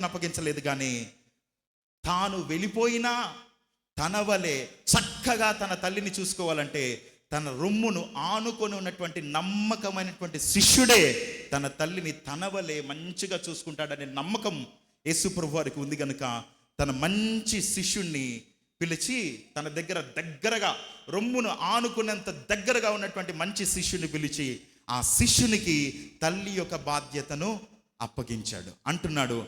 అప్పగించలేదు కానీ తాను వెళ్ళిపోయినా తన వలె చక్కగా తన తల్లిని చూసుకోవాలంటే తన రొమ్మును ఆనుకొని ఉన్నటువంటి నమ్మకమైనటువంటి శిష్యుడే తన తల్లిని తన వలె మంచిగా చూసుకుంటాడనే నమ్మకం యేసుప్రభు వారికి ఉంది కనుక తన మంచి శిష్యుణ్ణి పిలిచి తన దగ్గర దగ్గరగా రొమ్మును ఆనుకునేంత దగ్గరగా ఉన్నటువంటి మంచి శిష్యుని పిలిచి ఆ శిష్యునికి తల్లి యొక్క బాధ్యతను అప్పగించాడు. అంటున్నాడు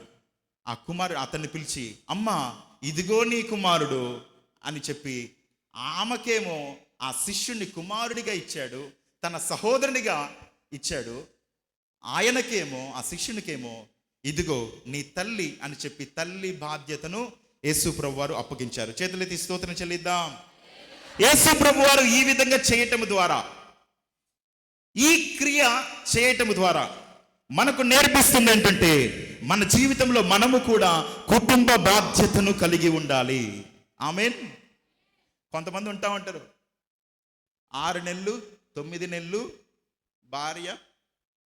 ఆ కుమారుడు అతన్ని పిలిచి అమ్మ ఇదిగో నీ కుమారుడు అని చెప్పి ఆమెకేమో ఆ శిష్యుణ్ణి కుమారుడిగా ఇచ్చాడు తన సహోదరునిగా ఇచ్చాడు. ఆయనకేమో ఆ శిష్యునికేమో ఇదిగో నీ తల్లి అని చెప్పి తల్లి బాధ్యతను యేసు ప్రభు వారు అప్పగించారు. చేతులెత్తి స్తోత్రం చెల్లిద్దాం. యేసు ప్రభు వారు ఈ విధంగా చేయటం ద్వారా ఈ క్రియ చేయటం ద్వారా మనకు నేర్పిస్తుంది ఏంటంటే మన జీవితంలో మనము కూడా కుటుంబ బాధ్యతను కలిగి ఉండాలి. ఆమెన్. కొంతమంది ఉంటా ఉంటారు. ఆరు నెలలు తొమ్మిది నెలలు భార్య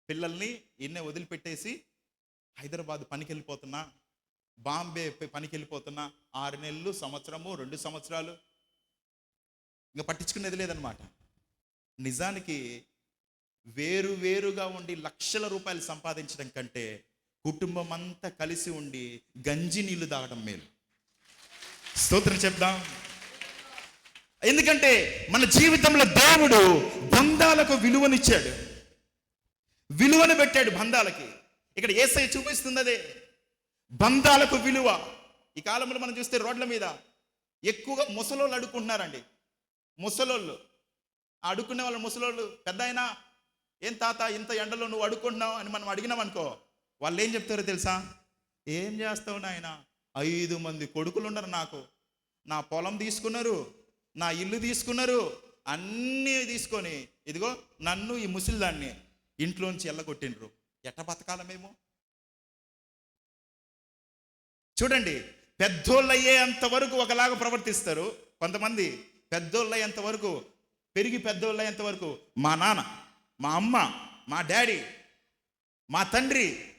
పిల్లల్ని ఇన్నే వదిలిపెట్టేసి హైదరాబాద్ పనికి వెళ్ళిపోతున్నా బాంబే పనికి వెళ్ళిపోతున్నా ఆరు నెలలు సంవత్సరము రెండు సంవత్సరాలు. ఇంకా పట్టించుకునేది లేదనమాట నిజానికి వేరు వేరుగా ఉండి లక్షల రూపాయలు సంపాదించడం కంటే కుటుంబం అంతా కలిసి ఉండి గంజి నీళ్ళు తాగడం మేలు. స్తోత్రం చెప్దాం. ఎందుకంటే మన జీవితంలో దేవుడు బంధాలకు విలువనిచ్చాడు. విలువను పెట్టాడు బంధాలకి. ఇక్కడ ఏసై చూపిస్తుంది అదే బంధాలకు విలువ. ఈ కాలంలో మనం చూస్తే రోడ్ల మీద ఎక్కువగా ముసలోళ్ళు అడుక్కుంటున్నారండి. ముసలోళ్ళు. అడుక్కునే వాళ్ళ ముసలోళ్ళు. పెద్ద అయినా ఏం తాత ఇంత ఎండలో నువ్వు అడుక్కుంటున్నావు? అని మనం అడిగినాం అనుకో వాళ్ళు ఏం చెప్తారో తెలుసా? ఏం చేస్తావు నాయన? ఐదు మంది కొడుకులు ఉన్నారు నాకు. నా పొలం తీసుకున్నారు నా ఇల్లు తీసుకున్నారు అన్నీ తీసుకొని ఇదిగో నన్ను ఈ ముసలిదాన్ని ఇంట్లోంచి ఎల్లగొట్టిండ్రు. ఎట్ట బతకాల మేము? చూడండి పెద్దోళ్ళు అయ్యేంత వరకు ఒకలాగా ప్రవర్తిస్తారు కొంతమంది. పెద్దోళ్ళు అయ్యేంత వరకు పెరిగి పెద్దోళ్ళు అయ్యేంత వరకు మా నాన్న మా అమ్మ మా డాడీ మా తండ్రి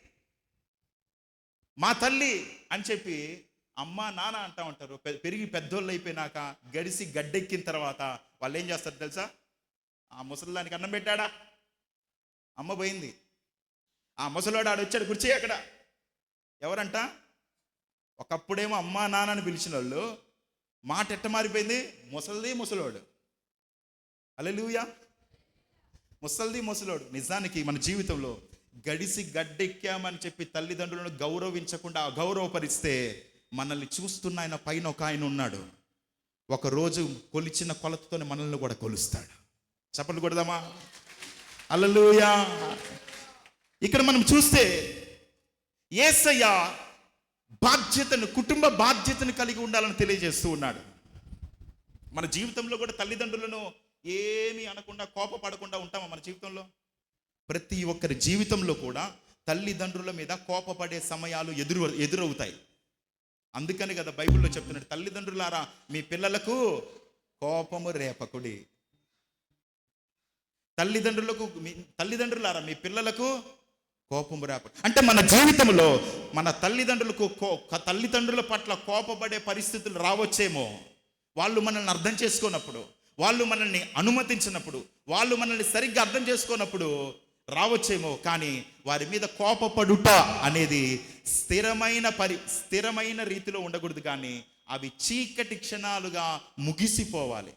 మా తల్లి అని చెప్పి అమ్మ నాన్న అంటా ఉంటారు. పెరిగి పెద్దోళ్ళు అయిపోయినాక గడిసి గడ్డెక్కిన తర్వాత వాళ్ళు ఏం చేస్తారు తెలుసా? ఆ ముసలిదానికి అన్నం పెట్టాడా? అమ్మ పోయింది. ఆ ముసలోడు ఆడు వచ్చాడు కుర్చీ అక్కడ. ఎవరంట? ఒకప్పుడేమో అమ్మా నాన్న అని పిలిచిన వాళ్ళు మాట ఎట్ట మారిపోయింది? ముసలిది ముసలోడు. అల్లెలుయా ముసలిది ముసలోడు నిజానికి మన జీవితంలో గడిసి గడ్డెక్కామని చెప్పి తల్లిదండ్రులను గౌరవించకుండా అగౌరవపరిస్తే మనల్ని చూస్తున్న ఆయన పైన ఒక ఆయన ఉన్నాడు. ఒక రోజు కొలిచిన కొలతతోనే మనల్ని కూడా కొలుస్తాడు. చప్పట్లు కొడదామా? అల్లలుయా ఇక్కడ మనం చూస్తే ఏసయ్య బాధ్యతను కుటుంబ బాధ్యతను కలిగి ఉండాలని తెలియజేస్తూ ఉన్నాడు. మన జీవితంలో కూడా తల్లిదండ్రులను ఏమీ అనకుండా కోపపడకుండా ఉంటామా మన జీవితంలో? ప్రతి ఒక్కరి జీవితంలో కూడా తల్లిదండ్రుల మీద కోపపడే సమయాలు ఎదురు ఎదురవుతాయి. అందుకని కదా బైబిల్లో చెప్తున్నాడు తల్లిదండ్రులారా మీ పిల్లలకు కోపము రేపకుడి. తల్లిదండ్రులకు మీ తల్లిదండ్రులారా మీ పిల్లలకు కోపము రేప అంటే మన జీవితంలో మన తల్లిదండ్రులకు కో- తల్లిదండ్రుల పట్ల కోపపడే పరిస్థితులు రావచ్చేమో. వాళ్ళు మనల్ని అర్థం చేసుకున్నప్పుడు వాళ్ళు మనల్ని అనుమతించినప్పుడు వాళ్ళు మనల్ని సరిగ్గా అర్థం చేసుకున్నప్పుడు రావచ్చేమో కానీ వారి మీద కోపపడుట అనేది స్థిరమైన పరి స్థిరమైన రీతిలో ఉండకూడదు కానీ అవి చీకటి క్షణాలుగా ముగిసిపోవాలి.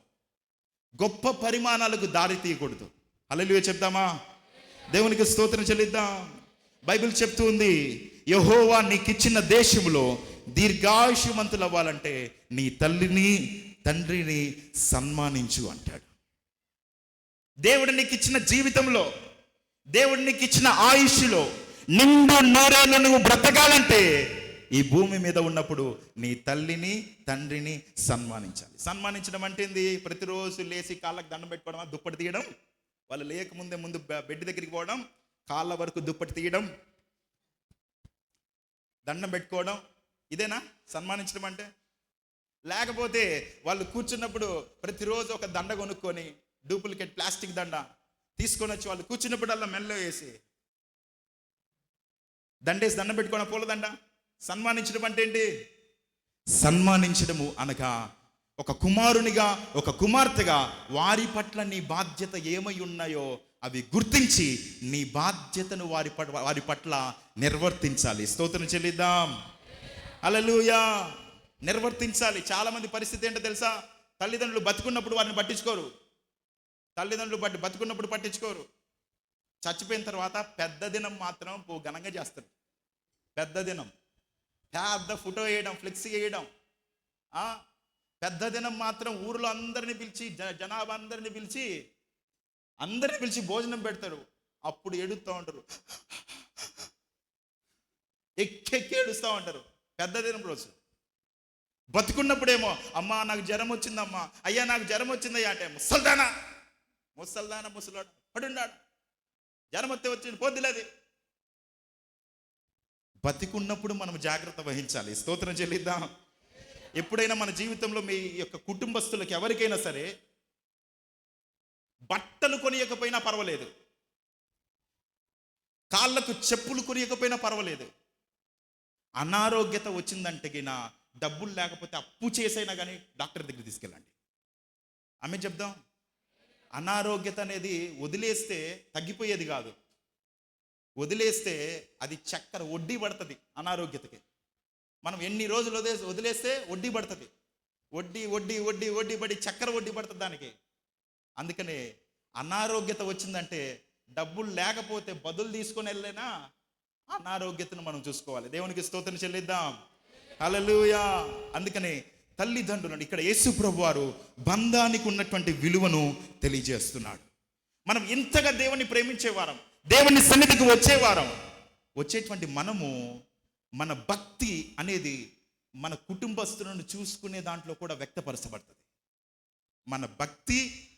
గొప్ప పరిమాణాలకు దారి తీయకూడదు. అల్లెలుగా చెప్దామా? దేవునికి స్తోత్రం చెల్లిద్దాం. బైబిల్ చెప్తూ ఉంది యహోవా నీకిచ్చిన దేశంలో దీర్ఘాయుషమంతులు అవ్వాలంటే నీ తల్లిని తండ్రిని సన్మానించు అంటాడు. దేవుడు నీకు ఇచ్చిన జీవితంలో దేవుడు నీకు ఇచ్చిన ఆయుష్లో నిండు నూరేళ్ళు నువ్వు బ్రతకాలంటే ఈ భూమి మీద ఉన్నప్పుడు నీ తల్లిని తండ్రిని సన్మానించాలి. సన్మానించడం అంటే ఏంది? ప్రతిరోజు లేచి కాళ్ళకు దండం పెట్టుకోవడం దుప్పటి తీయడం వాళ్ళు లేకముందే ముందు బెడ్ దగ్గరికి పోవడం కాళ్ళ వరకు దుప్పటి తీయడం దండం పెట్టుకోవడం ఇదేనా? సన్మానించడం అంటే లేకపోతే వాళ్ళు కూర్చున్నప్పుడు ప్రతిరోజు ఒక దండ కొనుక్కొని డూప్లికేట్ ప్లాస్టిక్ దండ తీసుకొని వచ్చి వాళ్ళు కూర్చున్నప్పుడల్లా మెల్లో వేసి దండేసి దండం పెట్టుకున్న పూలదండ సన్మానించడం అంటే ఏంటి? సన్మానించడము అనగా ఒక కుమారునిగా ఒక కుమార్తెగా వారి పట్ల నీ బాధ్యత ఏమై ఉన్నాయో అవి గుర్తించి నీ బాధ్యతను వారి పట్ల వారి పట్ల నిర్వర్తించాలి. స్తోత్రం చెల్లిద్దాం. అలలుయా నిర్వర్తించాలి. చాలామంది పరిస్థితి ఏంటో తెలుసా? తల్లిదండ్రులు బతుకున్నప్పుడు వారిని పట్టించుకోరు. తల్లిదండ్రులు బట్టి బతుకున్నప్పుడు పట్టించుకోరు. చచ్చిపోయిన తర్వాత పెద్ద దినం మాత్రం ఘనంగా చేస్తారు. పెద్ద దినం. పెద్ద ఫోటో వేయడం ఫ్లెక్సీ వేయడం. ఆ, పెద్ద దినం మాత్రం ఊర్లో అందరిని పిలిచి జ జనాభా అందరిని పిలిచి అందరిని పిలిచి భోజనం పెడతారు. అప్పుడు ఏడుస్తూ ఉంటారు. ఎక్కెక్కి ఏడుస్తూ ఉంటారు. పెద్ద దినం రోజు. బతుకున్నప్పుడేమో అమ్మా నాకు జ్వరం వచ్చిందమ్మా అయ్యా నాకు జ్వరం వచ్చిందయ్యా అంటే ముసల్దానా? ముసల్దానా ముసలాడు పడున్నాడు జ్వరం వస్తే వచ్చింది పొద్దులేదు బతికున్నప్పుడు మనం జాగ్రత్త వహించాలి. స్తోత్రం చెల్లిద్దాం. ఎప్పుడైనా మన జీవితంలో మీ యొక్క కుటుంబస్తులకు ఎవరికైనా సరే బట్టలు కొనియకపోయినా పర్వాలేదు. కాళ్ళకు చెప్పులు కొనియకపోయినా పర్వాలేదు. అనారోగ్యత వచ్చిందంటే నా డబ్బులు లేకపోతే అప్పు చేసైనా కానీ డాక్టర్ దగ్గర తీసుకెళ్ళండి. ఆమె చెప్దాం? అనారోగ్యత అనేది వదిలేస్తే తగ్గిపోయేది కాదు. వదిలేస్తే అది చక్కెర వడ్డీ పడుతుంది అనారోగ్యతకి. మనం ఎన్ని రోజులు వదిలే వదిలేస్తే వడ్డీ పడుతుంది. వడ్డీ వడ్డీ వడ్డీ వడ్డీ పడి చక్కెర వడ్డీ పడుతుంది దానికి. అందుకనే అనారోగ్యత వచ్చిందంటే డబ్బులు లేకపోతే బదులు తీసుకొని వెళ్ళినా అనారోగ్యతను మనం చూసుకోవాలి. దేవునికి స్తోత్రం చెల్లిద్దాం. అలలుయా అందుకనే తల్లిదండ్రులను ఇక్కడ యేసు ప్రభు వారు బంధానికి ఉన్నటువంటి విలువను తెలియజేస్తున్నాడు. మనం ఇంతగా దేవుణ్ణి ప్రేమించేవారం దేవుని సన్నిధికి వచ్చేవారం వచ్చేటువంటి మనము మన భక్తి అనేది మన కుటుంబస్తులను చూసుకునే దాంట్లో కూడా వ్యక్తపరచబడుతుంది. మన భక్తి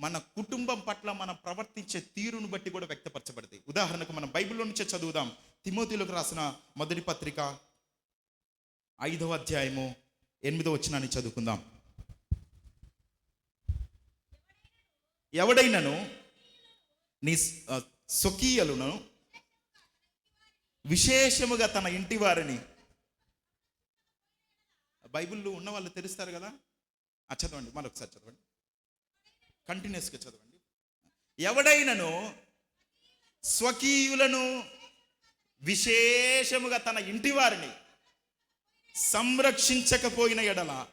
మన కుటుంబం పట్ల మనం ప్రవర్తించే తీరును బట్టి కూడా వ్యక్తపరచబడుతుంది. ఉదాహరణకు మనం బైబిల్లో నుంచే చదువుదాం. తిమోతిలోకి రాసిన మొదటి పత్రిక ఐదవ అధ్యాయము ఎనిమిదో వచ్చినాన్ని చదువుకుందాం. ఎవడైనను నీ ఆ, స్వకీయులను విశేషముగా తన ఇంటి వారిని బైబిల్లో ఉన్న వాళ్ళు తెలుస్తారు కదా? ఆ చదవండి మరొకసారి చదవండి. కంటిన్యూస్గా చదవండి. ఎవడైనను స్వకీయులను విశేషముగా తన ఇంటి వారిని సంరక్షించకపోయిన ఎడల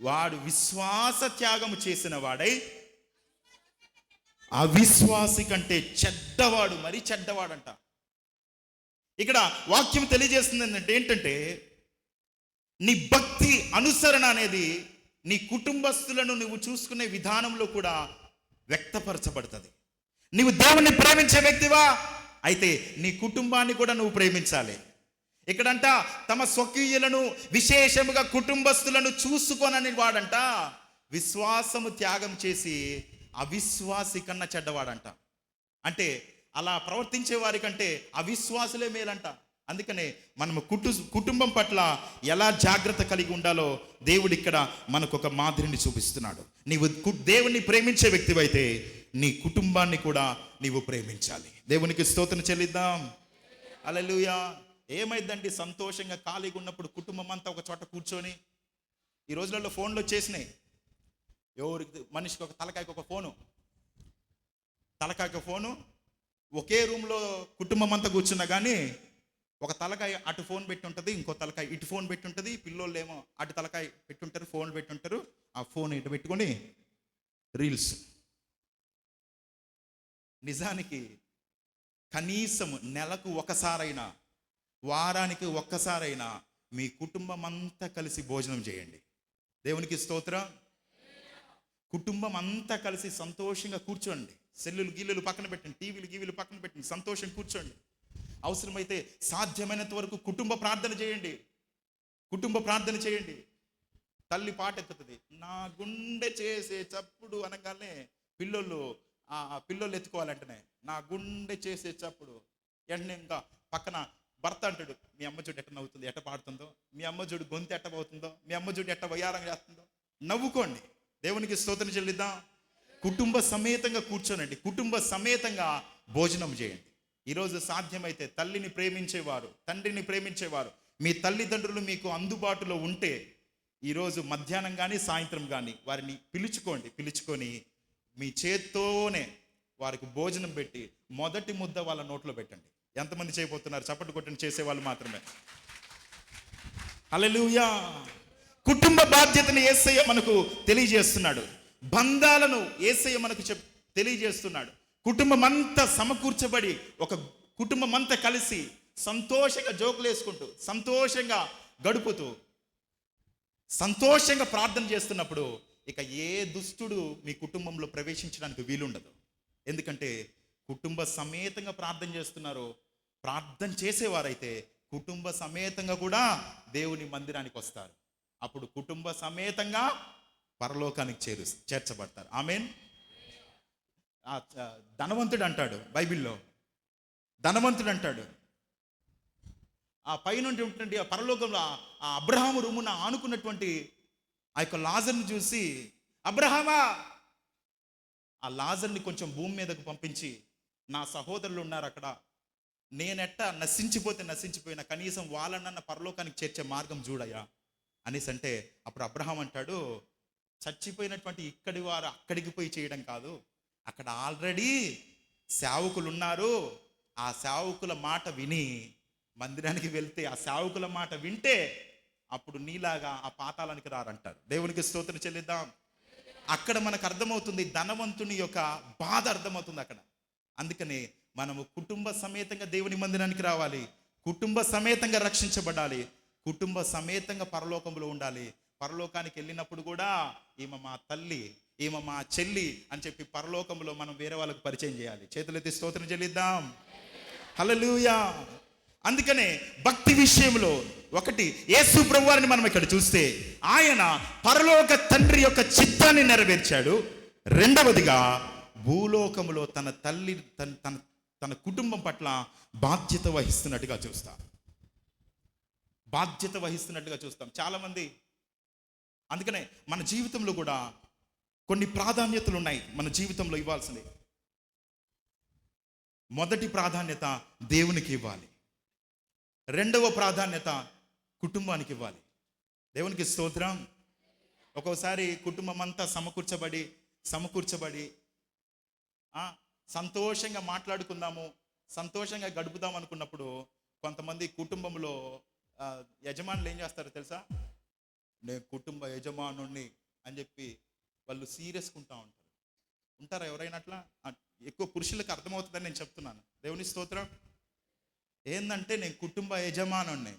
వాడు విశ్వాస త్యాగము చేసిన వాడై అవిశ్వాసి కంటే చెడ్డవాడు మరి చెడ్డవాడంట. ఇక్కడ వాక్యం తెలియజేస్తుంది ఏంటంటే ఏంటంటే నీ భక్తి అనుసరణ అనేది నీ కుటుంబస్తులను నువ్వు చూసుకునే విధానంలో కూడా వ్యక్తపరచబడుతుంది. నీవు దేవుణ్ణి ప్రేమించే వ్యక్తివా? అయితే నీ కుటుంబాన్ని కూడా నువ్వు ప్రేమించాలి. ఇక్కడంట తమ స్వకీయులను విశేషముగా కుటుంబస్తులను చూసుకోనని వాడంట. విశ్వాసము త్యాగం చేసి అవిశ్వాసి కన్నా చెడ్డవాడంట. అంటే అలా ప్రవర్తించే వారికంటే అవిశ్వాసులే మేలంట. అందుకనే మనము కుటు కుటుంబం పట్ల ఎలా జాగ్రత్త కలిగి ఉండాలో దేవుడు ఇక్కడ మనకు ఒక మాదిరిని చూపిస్తున్నాడు. నీవు కు- దేవుణ్ణి ప్రేమించే వ్యక్తివైతే నీ కుటుంబాన్ని కూడా నీవు ప్రేమించాలి. దేవునికి స్తోత్రం చెల్లిద్దాం. అలలుయా ఏమైందండి? సంతోషంగా ఖాళీగా ఉన్నప్పుడు కుటుంబం అంతా ఒక చోట కూర్చొని ఈ రోజులలో ఫోన్లు వచ్చేసినాయి. ఎవరికి మనిషికి ఒక తలకాయకి ఒక ఫోను. తలకాయకి ఫోను. ఒకే రూమ్లో కుటుంబం అంతా కూర్చున్నా కానీ ఒక తలకాయ అటు ఫోన్ పెట్టి ఉంటుంది ఇంకో తలకాయ ఇటు ఫోన్ పెట్టి ఉంటుంది. పిల్లోళ్ళు ఏమో అటు తలకాయ పెట్టుంటారు ఫోన్ పెట్టుంటారు ఆ ఫోన్ ఇటు పెట్టుకొని రీల్స్. నిజానికి కనీసం నెలకు ఒకసారైనా వారానికి ఒక్కసారైనా మీ కుటుంబం అంతా కలిసి భోజనం చేయండి. దేవునికి స్తోత్రం. కుటుంబం అంతా కలిసి సంతోషంగా కూర్చోండి. సెల్లులు గిల్లులు పక్కన పెట్టండి. టీవీలు గీవీలు పక్కన పెట్టండి. సంతోషం కూర్చోండి. అవసరమైతే సాధ్యమైనంత వరకు కుటుంబ ప్రార్థన చేయండి. కుటుంబ ప్రార్థన చేయండి. తల్లి పాట ఎత్తుతుంది నా గుండె చేసే చప్పుడు అనగానే పిల్లోళ్ళు ఆ ఆ పిల్లోళ్ళు ఎత్తుకోవాలంటేనే నా గుండె చేసే చప్పుడు. వెంటనే ఇంకా పక్కన భర్త అంటాడు మీ అమ్మ చూడు ఎట్ట నవ్వుతుంది? ఎట్ట పాడుతుందో? మీ అమ్మ చూడు గొంతు ఎట్ట పోతుందో? మీ అమ్మ చూడు ఎట్ట వయారం చేస్తుందో? నవ్వుకోండి. దేవునికి స్తోత్రం చెల్లిద్దాం. కుటుంబ సమేతంగా కూర్చోనండి. కుటుంబ సమేతంగా భోజనం చేయండి. ఈరోజు సాధ్యమైతే తల్లిని ప్రేమించేవారు తండ్రిని ప్రేమించేవారు మీ తల్లిదండ్రులు మీకు అందుబాటులో ఉంటే ఈరోజు మధ్యాహ్నం కానీ సాయంత్రం కానీ వారిని పిలుచుకోండి. పిలుచుకొని మీ చేత్తోనే వారికి భోజనం పెట్టి మొదటి ముద్ద వాళ్ళ నోట్లో పెట్టండి. ఎంతమంది చేయబోతున్నారు? చప్పట్లు కొట్టిన చేసేవాళ్ళు మాత్రమే. అలలుయా కుటుంబ బాధ్యతను ఏసయ్య మనకు తెలియజేస్తున్నాడు. బంధాలను ఏసయ్య మనకు చెప్ తెలియజేస్తున్నాడు. కుటుంబం అంతా సమకూర్చబడి ఒక కుటుంబం అంతా కలిసి సంతోషంగా జోకులు వేసుకుంటూ సంతోషంగా గడుపుతూ సంతోషంగా ప్రార్థన చేస్తున్నప్పుడు ఇక ఏ దుష్టుడు మీ కుటుంబంలో ప్రవేశించడానికి వీలుండదు. ఎందుకంటే కుటుంబ సమేతంగా ప్రార్థన చేస్తున్నారు ప్రార్థన చేసేవారైతే కుటుంబ సమేతంగా కూడా దేవుని మందిరానికి వస్తారు. అప్పుడు కుటుంబ సమేతంగా పరలోకానికి చేరు చేర్చబడతారు. ఆమెన్? మీన్ ఆ, ధనవంతుడు అంటాడు బైబిల్లో. ధనవంతుడు అంటాడు ఆ పైనుండి ఉన్నటువంటి ఆ పరలోకంలో ఆ- అబ్రహాం రూమున ఆనుకున్నటువంటి ఆ యొక్క లాజర్ని చూసి అబ్రహామా! ఆ లాజర్ని కొంచెం భూమి మీదకు పంపించి నా సహోదరులు ఉన్నారు అక్కడ నేనెట్ట నశించిపోతే నశించిపోయిన కనీసం వాళ్ళనన్న పరలోకానికి చేర్చే మార్గం చూడయా అనేసి అంటే అప్పుడు అబ్రహాం అంటాడు చచ్చిపోయినటువంటి ఇక్కడి వారు అక్కడికి పోయి చేయడం కాదు అక్కడ ఆల్రెడీ సేవకులు ఉన్నారు ఆ సేవకుల మాట విని మందిరానికి వెళ్తే ఆ సేవకుల మాట వింటే అప్పుడు నీలాగా ఆ పాతాళానికి రారంటారు. దేవునికి స్తోత్రం చెల్లిద్దాం. అక్కడ మనకు అర్థమవుతుంది ధనవంతుని యొక్క బాధ అర్థమవుతుంది అక్కడ. అందుకనే మనము కుటుంబ సమేతంగా దేవుని మందిరానికి రావాలి. కుటుంబ సమేతంగా రక్షించబడాలి. కుటుంబ సమేతంగా పరలోకంలో ఉండాలి. పరలోకానికి వెళ్ళినప్పుడు కూడా ఈమె మా తల్లి ఈమె మా చెల్లి అని చెప్పి పరలోకంలో మనం వేరే వాళ్ళకు పరిచయం చేయాలి. చేతులెత్తి స్తోత్రం చెల్లిద్దాం. హలలుయా అందుకనే భక్తి విషయంలో ఒకటి యేసు ప్రభువారిని మనం ఇక్కడ చూస్తే ఆయన పరలోక తండ్రి యొక్క చిత్తాన్ని నెరవేర్చాడు. రెండవదిగా భూలోకములో తన తల్లి తన తన తన కుటుంబం పట్ల బాధ్యత వహిస్తున్నట్టుగా చూస్తాం. బాధ్యత వహిస్తున్నట్టుగా చూస్తాం. చాలామంది అందుకనే మన జీవితంలో కూడా కొన్ని ప్రాధాన్యతలు ఉన్నాయి మన జీవితంలో ఇవ్వాల్సింది. మొదటి ప్రాధాన్యత దేవునికి ఇవ్వాలి. రెండవ ప్రాధాన్యత కుటుంబానికి ఇవ్వాలి. దేవునికి స్తోత్రం. ఒక్కోసారి కుటుంబం అంతా సమకూర్చబడి సమకూర్చబడి సంతోషంగా మాట్లాడుకుందాము సంతోషంగా గడుపుదాం అనుకున్నప్పుడు కొంతమంది కుటుంబంలో యజమానులు ఏం చేస్తారో తెలుసా? నేను కుటుంబ యజమానుణ్ణి అని చెప్పి వాళ్ళు సీరియస్గా ఉంటా ఉంటారు. ఉంటారా ఎవరైనా అట్లా? ఎక్కువ పురుషులకు అర్థమవుతుందని నేను చెప్తున్నాను. దేవుని స్తోత్రం. ఏంటంటే నేను కుటుంబ యజమానుణ్ణి.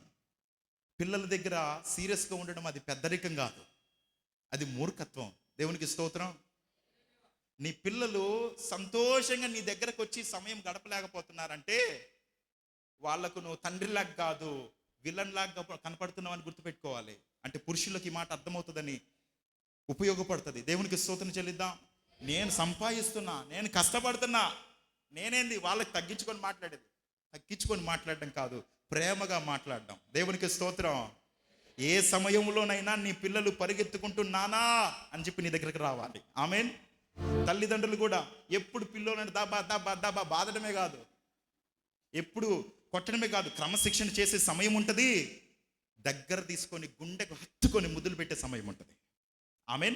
పిల్లల దగ్గర సీరియస్గా ఉండడం అది పెద్దరికం కాదు. అది మూర్ఖత్వం. దేవునికి స్తోత్రం. నీ పిల్లలు సంతోషంగా నీ దగ్గరకు వచ్చి సమయం గడపలేకపోతున్నారంటే వాళ్ళకు నువ్వు తండ్రిలాగా కాదు విలన్ లాగా కనపడుతున్నావు అని గుర్తుపెట్టుకోవాలి. అంటే పురుషులకు ఈ మాట అర్థమవుతుందని ఉపయోగపడుతుంది. దేవునికి స్తోత్రం చెల్లిద్దాం. నేను సంపాదిస్తున్నా నేను కష్టపడుతున్నా నేనేంది వాళ్ళకి తగ్గించుకొని మాట్లాడేది? తగ్గించుకొని మాట్లాడడం కాదు ప్రేమగా మాట్లాడడం. దేవునికి స్తోత్రం. ఏ సమయంలోనైనా నీ పిల్లలు పరిగెత్తుకుంటూ నానా అని చెప్పి నీ దగ్గరికి రావాలి. ఆమెన్. తల్లిదండ్రులు కూడా ఎప్పుడు పిల్లోలని దాబా దాబా దాబా బాధడమే కాదు. ఎప్పుడు కొట్టడమే కాదు క్రమశిక్షణ చేసే సమయం ఉంటుంది. దగ్గర తీసుకొని గుండెకు హత్తుకొని ముద్దులు పెట్టే సమయం ఉంటుంది. ఆమెన్?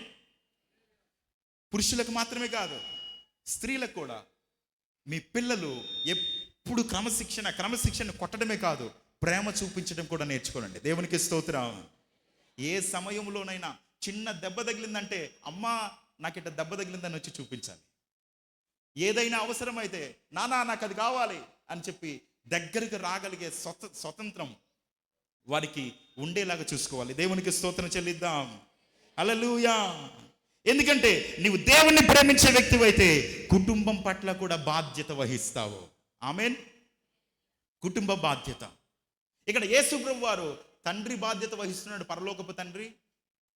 పురుషులకు మాత్రమే కాదు స్త్రీలకు కూడా. మీ పిల్లలు ఎప్పుడు క్రమశిక్షణ క్రమశిక్షణ కొట్టడమే కాదు ప్రేమ చూపించడం కూడా నేర్చుకోనండి. దేవునికి స్తోత్రం. ఏ సమయంలోనైనా చిన్న దెబ్బ తగిలిందంటే అమ్మా నాకు ఇట్ట దెబ్బ తగిలిందని వచ్చి చూపించాలి. ఏదైనా అవసరమైతే నానా నాకు అది కావాలి అని చెప్పి దగ్గరికి రాగలిగే స్వత స్వతంత్రం వారికి ఉండేలాగా చూసుకోవాలి. దేవునికి స్తోత్రం చెల్లిద్దాం. అలలుయా ఎందుకంటే నీవు దేవుణ్ణి ప్రేమించే వ్యక్తివైతే కుటుంబం పట్ల కూడా బాధ్యత వహిస్తావు. ఆమెన్. కుటుంబ బాధ్యత. ఇక్కడ యేసు ప్రభు వారు తండ్రి బాధ్యత వహిస్తున్నాడు పరలోకపు తండ్రి.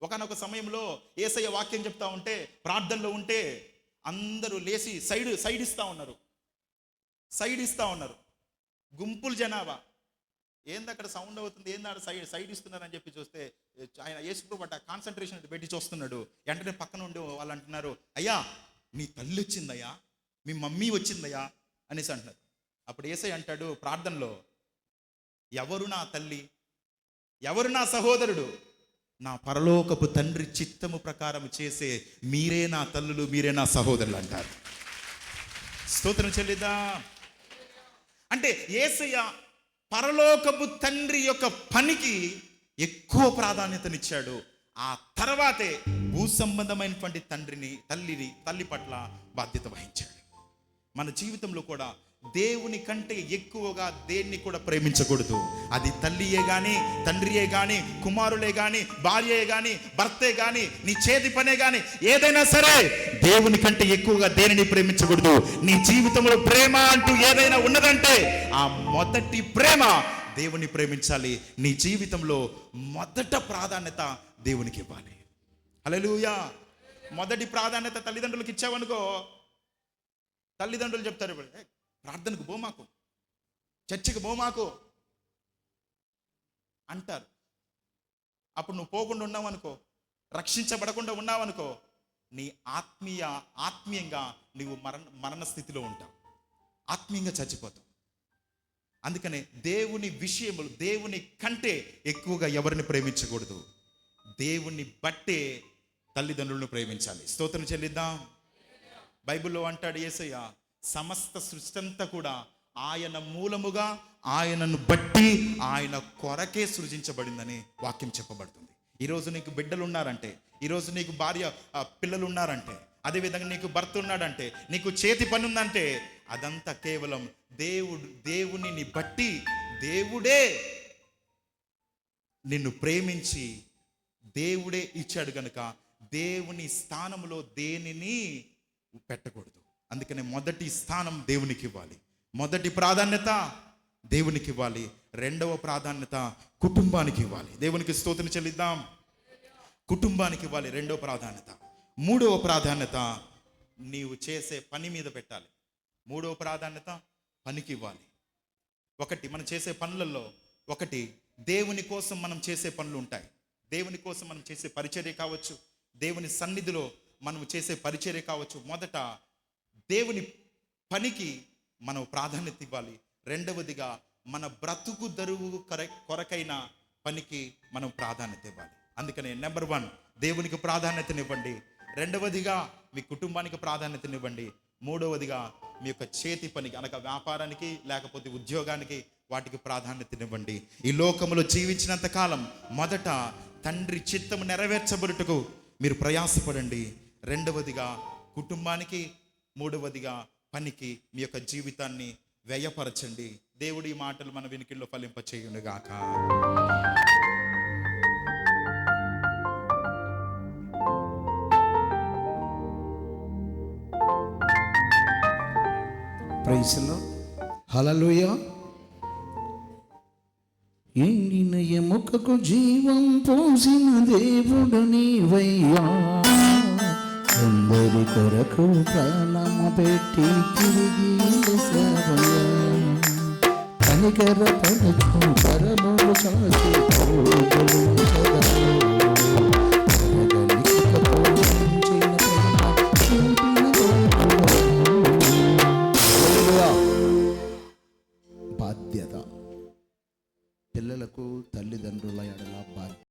ఒకనొక సమయంలో ఏసయ్య వాక్యం చెప్తా ఉంటే ప్రార్థనలో ఉంటే అందరూ లేచి సైడ్ సైడ్ ఇస్తా ఉన్నారు. సైడ్ ఇస్తా ఉన్నారు. గుంపులు జనాభా. ఏంది అక్కడ సౌండ్ అవుతుంది? ఏంది అక్కడ సైడ్ సైడ్ ఇస్తున్నారని చెప్పి చూస్తే ఆయన యేసుప్రభు కాన్సన్ట్రేషన్ పెట్టి చూస్తున్నాడు. వెంటనే పక్కన ఉండి వాళ్ళు అంటున్నారు అయ్యా మీ తల్లి వచ్చిందయ్యా మీ మమ్మీ వచ్చిందయ్యా అనేసి అంటున్నారు. అప్పుడు ఏసై అంటాడు ప్రార్థనలో ఎవరు నా తల్లి? ఎవరు నా సహోదరుడు? నా పరలోకపు తండ్రి చిత్తము ప్రకారం చేసే మీరే నా తల్లులు మీరే నా సహోదరులు అంటారు. స్తోత్రం చెల్లిదా అంటే ఏసయ్య పరలోకపు తండ్రి యొక్క పనికి ఎక్కువ ప్రాధాన్యతనిచ్చాడు. ఆ తర్వాతే భూ సంబంధమైనటువంటి తండ్రిని తల్లిని తల్లి పట్ల బాధ్యత వహించాడు. మన జీవితంలో కూడా దేవుని కంటే ఎక్కువగా దేన్ని కూడా ప్రేమించకూడదు. అది తల్లియే కానీ తండ్రియే కానీ కుమారులే కానీ భార్యే కానీ భర్తే కానీ నీ చేతి పనే గాని ఏదైనా సరే దేవుని కంటే ఎక్కువగా దేనిని ప్రేమించకూడదు? నీ జీవితంలో ప్రేమ అంటూ ఏదైనా ఉన్నదంటే ఆ మొదటి ప్రేమ దేవుని ప్రేమించాలి. నీ జీవితంలో మొదట ప్రాధాన్యత దేవునికి ఇవ్వాలి. హల్లెలూయా! మొదటి ప్రాధాన్యత తల్లిదండ్రులకు ఇచ్చావనుకో తల్లిదండ్రులు చెప్తారు ఇప్పుడు, ప్రార్థనకు బోమాకు. చర్చికి బోమాకు అంటారు. అప్పుడు నువ్వు పోకుండా ఉన్నావనుకో రక్షించబడకుండా ఉన్నావనుకో నీ ఆత్మీయ ఆత్మీయంగా నీవు మరణ మరణ స్థితిలో ఉంటావు. ఆత్మీయంగా చచ్చిపోతావు. అందుకనే దేవుని విషయములు దేవుని కంటే ఎక్కువగా ఎవరిని ప్రేమించకూడదు? దేవుని బట్టే తల్లిదండ్రులను ప్రేమించాలి. స్తోత్రం చెల్లిద్దాం. బైబిల్లో అంటాడు ఏసయ్యా సమస్త సృష్టి అంతా కూడా ఆయన మూలముగా ఆయనను బట్టి ఆయన కొరకే సృజించబడిందని వాక్యం చెప్పబడుతుంది. ఈరోజు నీకు బిడ్డలు ఉన్నారంటే ఈరోజు నీకు భార్య పిల్లలు ఉన్నారంటే అదేవిధంగా నీకు భర్త ఉన్నాడంటే నీకు చేతి పని ఉందంటే అదంతా కేవలం దేవుడు దేవునిని బట్టి దేవుడే నిన్ను ప్రేమించి దేవుడే ఇచ్చాడు గనుక దేవుని స్థానంలో దేనిని పెట్టకూడదు. అందుకనే మొదటి స్థానం దేవునికి ఇవ్వాలి మొదటి ప్రాధాన్యత దేవునికి ఇవ్వాలి రెండవ ప్రాధాన్యత కుటుంబానికి ఇవ్వాలి దేవునికి స్తోత్రం చెల్లిద్దాం. కుటుంబానికి ఇవ్వాలి రెండవ ప్రాధాన్యత. మూడవ ప్రాధాన్యత నీవు చేసే పని మీద పెట్టాలి. మూడవ ప్రాధాన్యత పనికి ఇవ్వాలి ఒకటి మనం చేసే పనులలో ఒకటి దేవుని కోసం మనం చేసే పనులు ఉంటాయి. దేవుని కోసం మనం చేసే పరిచర్య కావచ్చు. దేవుని సన్నిధిలో మనం చేసే పరిచర్య కావచ్చు. మొదట దేవుని పనికి మనం ప్రాధాన్యత ఇవ్వాలి. రెండవదిగా మన బ్రతుకు దరువు కొరకైన పనికి మనం ప్రాధాన్యత ఇవ్వాలి. అందుకనే నెంబర్ వన్ దేవునికి ప్రాధాన్యతనివ్వండి. రెండవదిగా మీ కుటుంబానికి ప్రాధాన్యతనివ్వండి. మూడవదిగా మీ యొక్క చేతి పనికి అనగా వ్యాపారానికి లేకపోతే ఉద్యోగానికి వాటికి ప్రాధాన్యతనివ్వండి. ఈ లోకంలో జీవించినంత కాలం మొదట తండ్రి చిత్తము నెరవేర్చబడుటకు మీరు ప్రయాసపడండి. రెండవదిగా కుటుంబానికి మూడవదిగా పనికి మీ యొక్క జీవితాన్ని వ్యయపరచండి. దేవుడి మాటలు మన వెనుకల్లో ఫలింప చేయునుగాక ప్రైస్లో హలలుయ ఎండిన ఎముకకు జీవం పోసిన దేవుడు నీవయ్యా. అందరి కొరకు ప్రాణ పెట్టి తిరిగి కనికర పడకు పరములు కాచి